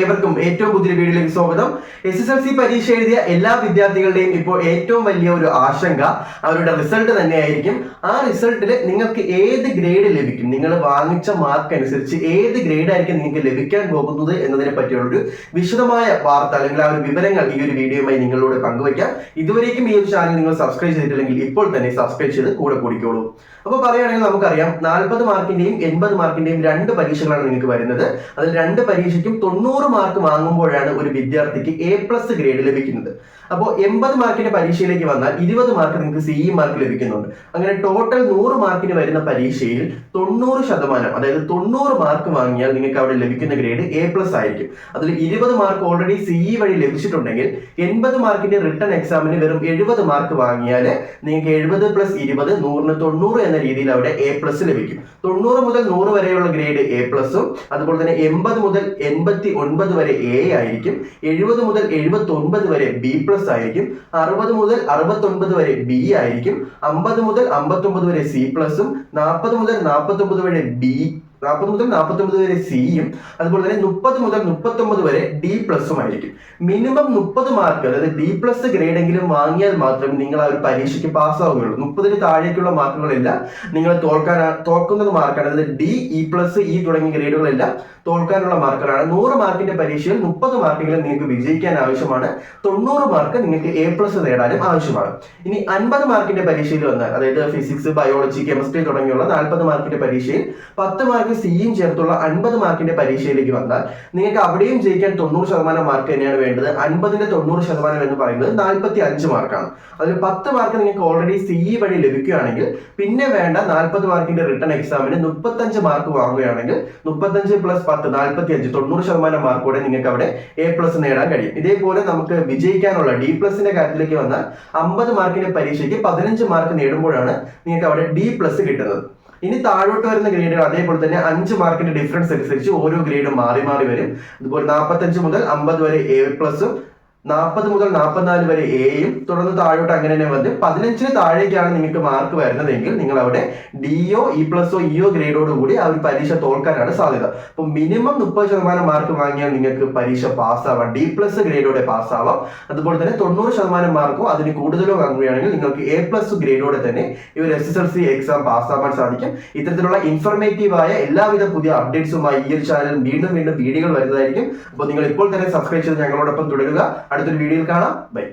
ഏവർക്കും ഏറ്റവും പുതിയ വീഡിയോയിലേക്ക് സ്വാഗതം. എസ് എസ് എൽ സി പരീക്ഷ എഴുതിയ എല്ലാ വിദ്യാർത്ഥികളുടെയും ഇപ്പോൾ ഏറ്റവും വലിയ ഒരു ആശങ്ക അവരുടെ റിസൾട്ട് തന്നെയായിരിക്കും. ആ റിസൾട്ടിൽ നിങ്ങൾക്ക് ഏത് ഗ്രേഡ് ലഭിക്കും? നിങ്ങൾ വാങ്ങിച്ച മാർക്ക് അനുസരിച്ച് ഏത് ഗ്രേഡ് ആയിരിക്കും നിങ്ങൾക്ക് ലഭിക്കാൻ പോകുന്നത് എന്നതിനെ പറ്റിയുള്ള ഒരു വിശദമായ വാർത്ത അല്ലെങ്കിൽ ആ ഒരു വിവരങ്ങൾ ഈ ഒരു വീഡിയോയുമായി നിങ്ങളോട് പങ്കുവയ്ക്കാം. ഇതുവരേക്കും ഈ ഒരു ചാനൽ നിങ്ങൾ സബ്സ്ക്രൈബ് ചെയ്തിട്ടില്ലെങ്കിൽ ഇപ്പോൾ തന്നെ സബ്സ്ക്രൈബ് ചെയ്ത് കൂടെ കൂടിക്കോളൂ. അപ്പോൾ പറയുകയാണെങ്കിൽ നമുക്കറിയാം നാൽപ്പത് മാർക്കിന്റെയും എൺപത് മാർക്കിന്റെയും രണ്ട് പരീക്ഷകളാണ് നിങ്ങൾക്ക് വരുന്നത്. അതിൽ രണ്ട് പരീക്ഷയ്ക്കും തൊണ്ണൂറ് മാർക്ക് വാങ്ങുമ്പോഴാണ് ഒരു വിദ്യാർത്ഥിക്ക് എ പ്ലസ് ഗ്രേഡ് ലഭിക്കുന്നത്. അപ്പോൾ എൺപത് മാർക്കിന്റെ പരീക്ഷയിലേക്ക് വന്നാൽ ഇരുപത് മാർക്ക് നിങ്ങൾക്ക് സി ഇ മാർക്ക് ലഭിക്കുന്നുണ്ട്. അങ്ങനെ ടോട്ടൽ നൂറ് മാർക്കിന് വരുന്ന പരീക്ഷയിൽ തൊണ്ണൂറ് ശതമാനം അതായത് തൊണ്ണൂറ് മാർക്ക് വാങ്ങിയാൽ നിങ്ങൾക്ക് അവിടെ ലഭിക്കുന്ന ഗ്രേഡ് എ പ്ലസ് ആയിരിക്കും. അതിൽ ഇരുപത് മാർക്ക് ഓൾറെഡി സി ഇ വഴി ലഭിച്ചിട്ടുണ്ടെങ്കിൽ എൺപത് മാർക്കിന്റെ റിട്ടേൺ എക്സാമിന് വെറും എഴുപത് മാർക്ക് വാങ്ങിയാൽ നിങ്ങൾക്ക് എഴുപത് പ്ലസ് ഇരുപത് നൂറിന് തൊണ്ണൂറ് എന്ന രീതിയിൽ അവിടെ എ പ്ലസ് ലഭിക്കും. തൊണ്ണൂറ് മുതൽ നൂറ് വരെയുള്ള ഗ്രേഡ് എ പ്ലസും അതുപോലെ തന്നെ എൺപത് മുതൽ എൺപത്തി ഒൻപത് വരെ എ ആയിരിക്കും എഴുപത് മുതൽ എഴുപത്തി ഒൻപത് വരെ ബി പ്ലസ് ആയിരിക്കും അറുപത് മുതൽ അറുപത്തൊൻപത് വരെ ബി ആയിരിക്കും അമ്പത് മുതൽ അമ്പത്തൊമ്പത് വരെ സി പ്ലസും നാൽപ്പത് മുതൽ നാൽപ്പത്തൊമ്പത് വരെ ബി നാൽപ്പത് മുതൽ നാൽപ്പത്തൊമ്പത് വരെ സിയും അതുപോലെ തന്നെ മുപ്പത് മുതൽ മുപ്പത്തൊമ്പത് വരെ ഡി പ്ലസും ആയിരിക്കും. മിനിമം മുപ്പത് മാർക്ക് അതായത് ഡി പ്ലസ് ഗ്രേഡ് എങ്കിലും വാങ്ങിയാൽ മാത്രമേ നിങ്ങൾ ആ ഒരു പരീക്ഷയ്ക്ക് പാസ്സാവുകയുള്ളൂ മുപ്പതിന് താഴേക്കുള്ള മാർക്കുകളെല്ലാം നിങ്ങൾ തോൽക്കാൻ തോൽക്കുന്നത് മാർക്കാണ് അതായത് ഡി ഇ പ്ലസ് ഇ തുടങ്ങിയ ഗ്രേഡുകളെല്ലാം തോൽക്കാനുള്ള മാർക്കുകളാണ്. നൂറ് മാർക്കിന്റെ പരീക്ഷയിൽ മുപ്പത് മാർക്കെങ്കിലും നിങ്ങൾക്ക് വിജയിക്കാൻ ആവശ്യമാണ്. തൊണ്ണൂറ് മാർക്ക് നിങ്ങൾക്ക് എ പ്ലസ് നേടാനും ആവശ്യമാണ്. ഇനി അൻപത് മാർക്കിന്റെ പരീക്ഷയിൽ വന്നാൽ അതായത് ഫിസിക്സ് ബയോളജി കെമിസ്ട്രി തുടങ്ങിയുള്ള നാൽപ്പത് മാർക്കിന്റെ പരീക്ഷയിൽ പത്ത് മാർക്ക് സിയും ചേർത്തുള്ള അൻപത് മാർക്കിന്റെ പരീക്ഷയിലേക്ക് വന്നാൽ നിങ്ങൾക്ക് അവിടെയും ജയിക്കാൻ തൊണ്ണൂറ് ശതമാനം മാർക്ക് തന്നെയാണ് വേണ്ടത്. അൻപതിന്റെ തൊണ്ണൂറ് ശതമാനം എന്ന് പറയുന്നത് നാൽപ്പത്തി അഞ്ച് മാർക്കാണ്. അതിൽ പത്ത് മാർക്ക് നിങ്ങൾക്ക് ഓൾറെഡി സി വഴി ലഭിക്കുകയാണെങ്കിൽ പിന്നെ വേണ്ട നാൽപ്പത് മാർക്കിന്റെ റിട്ടേൺ എക്സാമിന് മുപ്പത്തഞ്ച് മാർക്ക് വാങ്ങുകയാണെങ്കിൽ മുപ്പത്തഞ്ച് പ്ലസ് പത്ത് നാൽപ്പത്തി അഞ്ച് തൊണ്ണൂറ് ശതമാനം മാർക്കോടെ നിങ്ങൾക്ക് അവിടെ എ പ്ലസ് നേടാൻ കഴിയും. ഇതേപോലെ നമുക്ക് വിജയിക്കാനുള്ള ഡി പ്ലസിന്റെ കാര്യത്തിലേക്ക് വന്നാൽ അമ്പത് മാർക്കിന്റെ പരീക്ഷയ്ക്ക് പതിനഞ്ച് മാർക്ക് നേടുമ്പോഴാണ് നിങ്ങൾക്ക് അവിടെ ഡി പ്ലസ് കിട്ടുന്നത്. ഇനി താഴോട്ട് വരുന്ന ഗ്രേഡുകൾ അതേപോലെ തന്നെ അഞ്ച് മാർക്കിന്റെ ഡിഫറൻസ് അനുസരിച്ച് ഓരോ ഗ്രേഡും മാറി മാറി വരും. അതുപോലെ നാൽപ്പത്തഞ്ച് മുതൽ അമ്പത് വരെ എ പ്ലസും നാൽപ്പത് മുതൽ നാൽപ്പത്തിനാല് വരെ എയും തുടർന്ന് താഴോട്ട് അങ്ങനെ തന്നെ വന്ന് പതിനഞ്ചിന് താഴേക്കാണ് നിങ്ങൾക്ക് മാർക്ക് വരുന്നതെങ്കിൽ നിങ്ങൾ അവിടെ ഡിഒ ഇ പ്ലസ് പ്ലസോ ഇഒ ഗ്രേഡോട് കൂടി ആ ഒരു പരീക്ഷ തോൽക്കാനാണ് സാധ്യത. അപ്പൊ മിനിമം മുപ്പത് ശതമാനം മാർക്ക് വാങ്ങിയാൽ നിങ്ങൾക്ക് പരീക്ഷ പാസ്സാവാം. D plus ഗ്രേഡോടെ പാസ്സാവാം. അതുപോലെ തന്നെ തൊണ്ണൂറ് ശതമാനം മാർക്കോ അതിന് കൂടുതലോ വാങ്ങുകയാണെങ്കിൽ നിങ്ങൾക്ക് എ പ്ലസ് ഗ്രേഡോടെ തന്നെ ഈ ഒരു S S L C exam പാസ്സാവാൻ സാധിക്കും. ഇത്തരത്തിലുള്ള ഇൻഫർമേറ്റീവായ എല്ലാവിധ പുതിയ അപ്ഡേറ്റ്സുമായി ഈ ഒരു ചാനൽ വീണ്ടും വീണ്ടും വീഡിയോകൾ വരുന്നതായിരിക്കും. അപ്പോൾ നിങ്ങൾ ഇപ്പോൾ തന്നെ സബ്സ്ക്രൈബ് ചെയ്ത് ഞങ്ങളോടൊപ്പം തുടരുക. അടുത്തൊരു വീഡിയോയിൽ കാണാം. ബൈ.